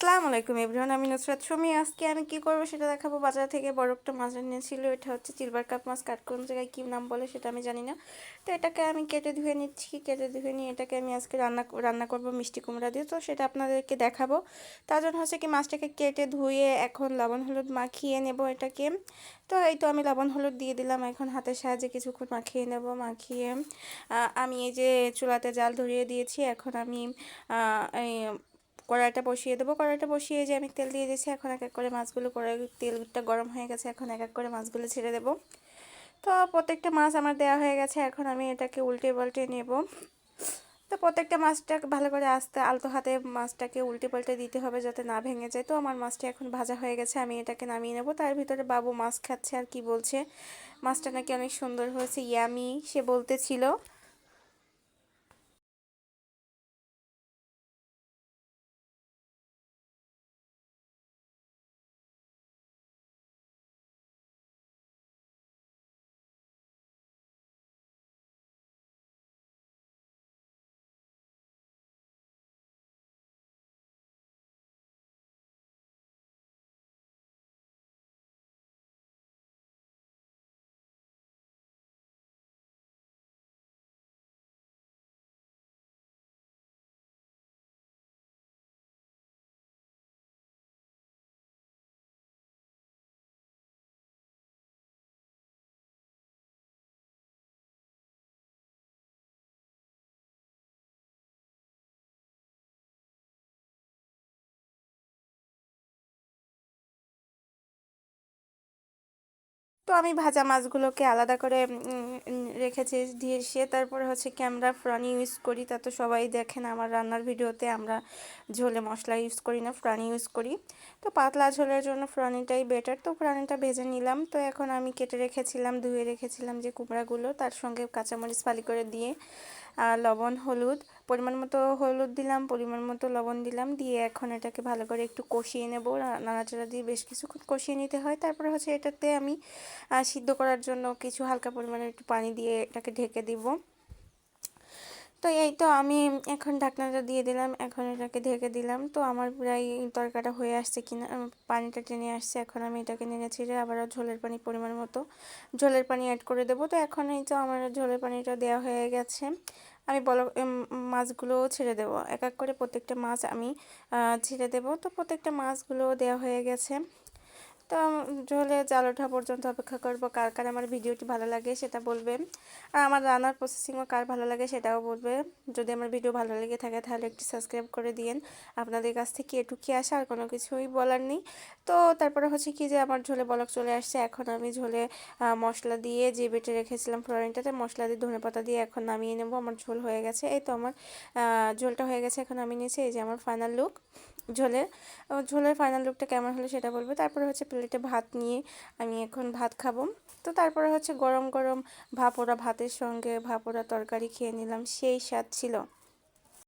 আসসালামু আলাইকুম এভরিওয়ান, আমি নুসরাত সুমি। আজকে আমি কি করব সেটা দেখাবো। বাজার থেকে বড় একটা মাছ নিয়েছিল এটা হচ্ছে সিলভার কাপ মাছ। কাট কোন জায়গায় কী নাম বলে সেটা আমি জানি না। তো এটাকে আমি কেটে ধুয়ে নিচ্ছি। কেটে ধুয়ে নিয়ে এটাকে আমি আজকে রান্না রান্না করব মিষ্টি কুমড়া দিয়ে। তো সেটা আপনাদেরকে দেখাবো। তার জন্য হচ্ছে কি মাছটাকে কেটে ধুয়ে এখন লবণ, হলুদ মাখিয়ে নেব এটাকে। তো এই তো আমি লবণ, হলুদ দিয়ে দিলাম। এখন হাতের সাহায্যে কিছুক্ষণ মাখিয়ে নেব। মাখিয়ে আমি এই যে চুলাতে জাল ধরিয়ে দিয়েছি। এখন আমি কড়াইটা বসিয়ে দেবো। কড়াইটা বসিয়ে যে আমি তেল দিয়ে দিয়েছি, এখন এক এক করে মাছগুলো কড়াই তেলটা গরম হয়ে গেছে, এখন এক এক করে মাছগুলো ছেড়ে দেবো। তো প্রত্যেকটা মাছ আমার দেওয়া হয়ে গেছে, এখন আমি এটাকে উল্টে পাল্টে নেব। তো প্রত্যেকটা মাছটা ভালো করে আস্তে, আলতো হাতে মাছটাকে উল্টে পাল্টে দিতে হবে যাতে না ভেঙে যায়। তো আমার মাছটা এখন ভাজা হয়ে গেছে, আমি এটাকে নামিয়ে নেব। তার ভিতরে বাবু মাছ খাচ্ছে আর কি বলছে। মাছটা নাকি অনেক সুন্দর হয়েছে, ইয়ামি সে বলতেছিল। তো আমি ভাজা মাছগুলোকে আলাদা করে রেখেছি দিয়ে সে তারপরে হচ্ছে ক্যামেরা ফ্রানি ইউজ করি। তা তো সবাই দেখেন আমার রান্নার ভিডিওতে আমরা ঝোলে মশলা ইউজ করি না, ফ্রানি ইউজ করি। তো পাতলা ঝোলের জন্য ফ্রানিটাই বেটার তো ফ্রানিটা ভেজে নিলাম। তো এখন আমি কেটে রেখেছিলাম, ধুয়ে রেখেছিলাম যে কুমড়াগুলো, তার সঙ্গে কাঁচামরিচ ফালি করে দিয়ে লবণ, হলুদ, পরিমাণ মতো হলুদ দিলাম, পরিমাণ মতো লবণ দিলাম, দিয়ে এখন এটাকে ভালো করে একটু কষিয়ে নেব। নাড়াচাড়া দিয়ে বেশ কিছুক্ষণ কষিয়ে নিতে হয়। তারপরে হচ্ছে এটাতে আমি সিদ্ধ করার জন্য কিছু হালকা পরিমাণে একটু পানি দিয়ে এটাকে ঢেকে দিব। তো এই তো আমি এখন ঢাকনাটা দিয়ে দিলাম, এখন এটাকে ঢেকে দিলাম। তো আমার প্রায় তরকাটা হয়ে আসছে কিনা পানিটা টেনে আসছে, এখন আমি এটাকে নেড়ে ছিঁড়ে আবারও ঝোলের পানি পরিমাণ মতো ঝোলের পানি অ্যাড করে দেবো। তো এখন এই তো আমার ঝোলের পানিটা দেওয়া হয়ে গেছে। আমি বল মাছগুলোও ছেড়ে দেবো। এক এক করে প্রত্যেকটা মাছ আমি ছেড়ে দেবো। তো প্রত্যেকটা মাছগুলো দেওয়া হয়ে গেছে। তো ঝোলে জাল ওঠা পর্যন্ত অপেক্ষা করব। কার কার আমার ভিডিওটি ভালো লাগে সেটা বলবে। আর আমার রান্নার প্রসেসিংও কার ভালো লাগে সেটাও বলবে। যদি আমার ভিডিও ভালো লেগে থাকে তাহলে একটু সাবস্ক্রাইব করে দিন আপনাদের কাছ থেকে একটু এটুকি আসে আর কোনো কিছুই বলার নেই। তো তারপরে হচ্ছে কি যে আমার ঝোলে বলক চলে আসছে। এখন আমি ঝোলে মশলা দিয়ে যে বেটে রেখেছিলাম ফ্লোরিনটাতে, মশলা দিয়ে, ধনে পাতা দিয়ে এখন নামিয়ে নেব। আমার ঝোল হয়ে গেছে। এই তো আমার ঝোলটা হয়ে গেছে। এখন আমি নিয়েছি এই যে আমার ফাইনাল লুক ঝোলের ঝোলের ফাইনাল লুকটা কেমন হলো সেটা বলব। তারপরে হচ্ছে প্লেটে ভাত নিয়ে আমি এখন ভাত খাব। তো তারপরে হচ্ছে গরম গরম ভাপোড়া ভাতের সঙ্গে ভাপোড়া তরকারি খেয়ে নিলাম, সেই স্বাদ ছিল।